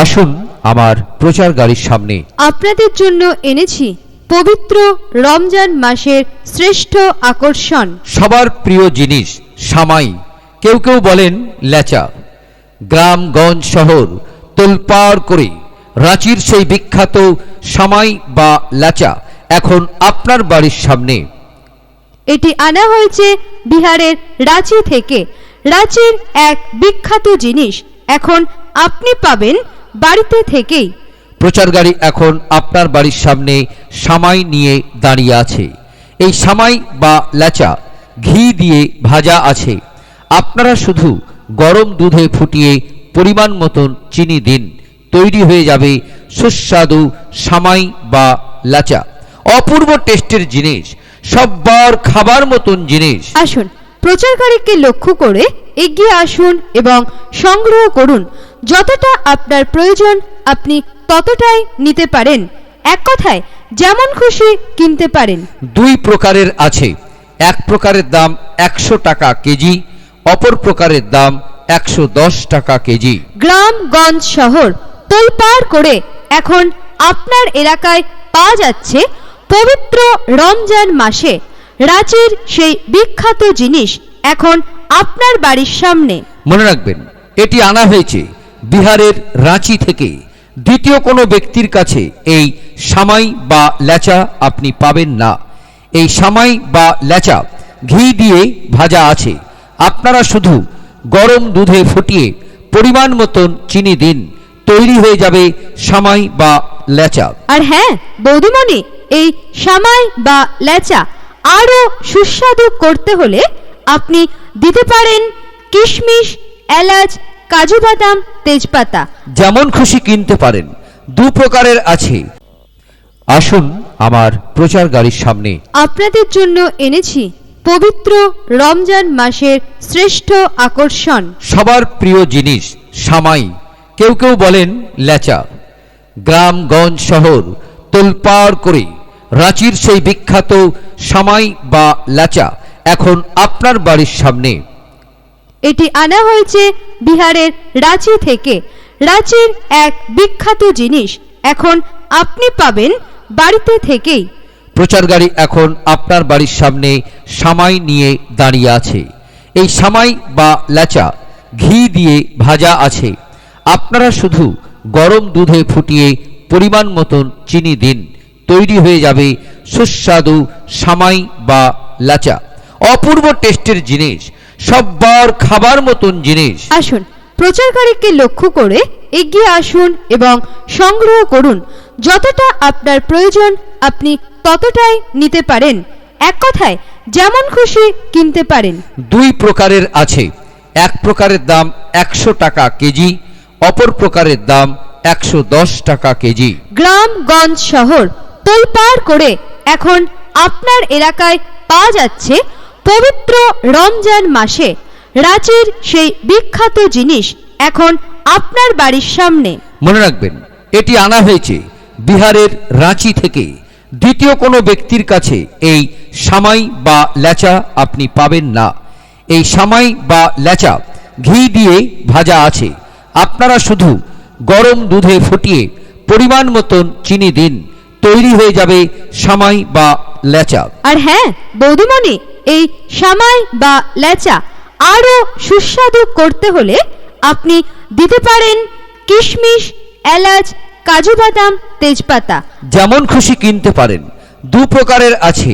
আসুন আমার প্রচার গাড়ির সামনে। আপনাদের জন্য এনেছি পবিত্র রমজান মাসের শ্রেষ্ঠ আকর্ষণ। সবার প্রিয় জিনিস সামাই। কেউ কেউ বলেন ল্যাচা গ্রামগঞ্জ শহর তোলপাড় করে রাঁচির সেই বিখ্যাত সামাই বা ল্যাচা এখন আপনার বাড়ির সামনে। এটি আনা হয়েছে বিহারের রাঁচি থেকে। রাঁচির এক বিখ্যাত জিনিস এখন আপনি পাবেন বাড়িতে থেকেই। প্রচার গাড়ি এখন আপনার বাড়ির সামনে সামাই নিয়ে দাঁড়িয়ে আছে। এই সামাই বা ল্যাচা ঘি দিয়ে ভাজা আছে। আপনারা শুধু গরম দুধে ফুটিয়ে পরিমাণ মতন চিনি দিন তৈরি হয়ে যাবে সুস্বাদু সামাই বা লাচা অপূর্ব টেস্টের জিনিস সববার খাবার মতন জিনিস। আসুন প্রচারকারীকে লক্ষ্য করে এগিয়ে আসুন এবং সংগ্রহ করুন। যতটা আপনার প্রয়োজন আপনি ততটাই নিতে পারেন। এক কথায় যেমন খুশি কিনতে পারেন। দুই প্রকারের আছে। এক প্রকারের দাম একশো টাকা কেজি অপর প্রকারের দাম একশো দশ টাকা কেজি। গ্রামগঞ্জ শহর তোলপাড় করে এখন আপনার এলাকায় পাওয়া যাচ্ছে পবিত্র রমজান মাসে রাঁচির সেই বিখ্যাত জিনিস এখন আপনার বাড়ির সামনে। মনে রাখবেন এটি আনা হয়েছে বিহারের রাঁচি থেকে। দ্বিতীয় কোনো ব্যক্তির কাছে এই সামাই বা ল্যাচা আপনি পাবেন না। এই সামাই বা ল্যাচা ঘি দিয়ে ভাজা আছে। আপনারা শুধু গরম দুধে ফুটিয়ে পরিমাণ মতন চিনি দিন তৈরি হয়ে যাবে সামাই বা ল্যাচা। আর হ্যাঁ বৌদিমণি এই সামাই বা ল্যাচা আরও সুস্বাদু করতে হলে আপনি দিতে পারেন কিশমিশ এলাচ কাজু বাদাম তেজপাতা। যেমন খুশি কিনতে পারেন দু প্রকারের আছে। আসুন আমার প্রচার গাড়ির সামনে। আপনাদের জন্য এনেছি পবিত্র রমজান মাসের শ্রেষ্ঠ আকর্ষণ। সবার প্রিয় জিনিস সামাই। কেউ কেউ বলেন ল্যাচা গ্রামগঞ্জ শহর তোলপাড় করে রাঁচির সেই বিখ্যাত সামাই বা ল্যাচা এখন আপনার বাড়ির সামনে। এটি আনা হয়েছে বিহারের রাঁচি থেকে। রাঁচির এক বিখ্যাত জিনিস এখন আপনি পাবেন বাড়িতে থেকেই। প্রচার গাড়ি এখন আপনার বাড়ির সামনে সামাই নিয়ে দাঁড়িয়ে আছে। এই সামাই বা ল্যাচা ঘি দিয়ে ভাজা আছে। আপনারা শুধু গরম দুধে ফুটিয়ে পরিমাণ মতন চিনি দিন। তৈরি হয়ে যাবে সুস্বাদু সামাই বা লাচা। অপূর্ব টেস্টের জিনিস সববার খাবার মতন জিনিস। আসুন প্রচারকারীকে লক্ষ্য করে এগিয়ে আসুন এবং সংগ্রহ করুন। যতটা আপনার প্রয়োজন আপনি ততটাই নিতে পারেন। এক কথায় যেমন খুশি কিনতে পারেন। দুই প্রকারের আছে। এক প্রকারের দাম একশো টাকা কেজি অপর প্রকারের দাম একশো দশ টাকা কেজি। গ্রামগঞ্জ শহর। তোলপাড় করে এখন আপনার এলাকায় পাওয়া যাচ্ছে পবিত্র রমজান মাসে। রাঁচির সেই বিখ্যাত জিনিস এখন আপনার বাড়ির সামনে। মনে রাখবেন, এটি আনা হয়েছে বিহারের রাঁচি থেকে। দ্বিতীয় কোনো ব্যক্তির কাছে এই সামাই বা ল্যাচা আপনি পাবেন না। এই সামাই বা ল্যাচা ঘি দিয়ে ভাজা আছে। আপনারা শুধু গরম দুধে ফুটিয়ে পরিমাণ মতন চিনি দিন। তৈরি হয়ে যাবে সামাই বা ল্যাচা আর হ্যাঁ বৌদিমণি এই সামাই বা ল্যাচা আরও সুস্বাদু করতে হলে আপনি দিতে পারেন কিশমিশ এলাচ কাজু বাদাম তেজপাতা। যেমন খুশি কিনতে পারেন। দু প্রকারের আছে।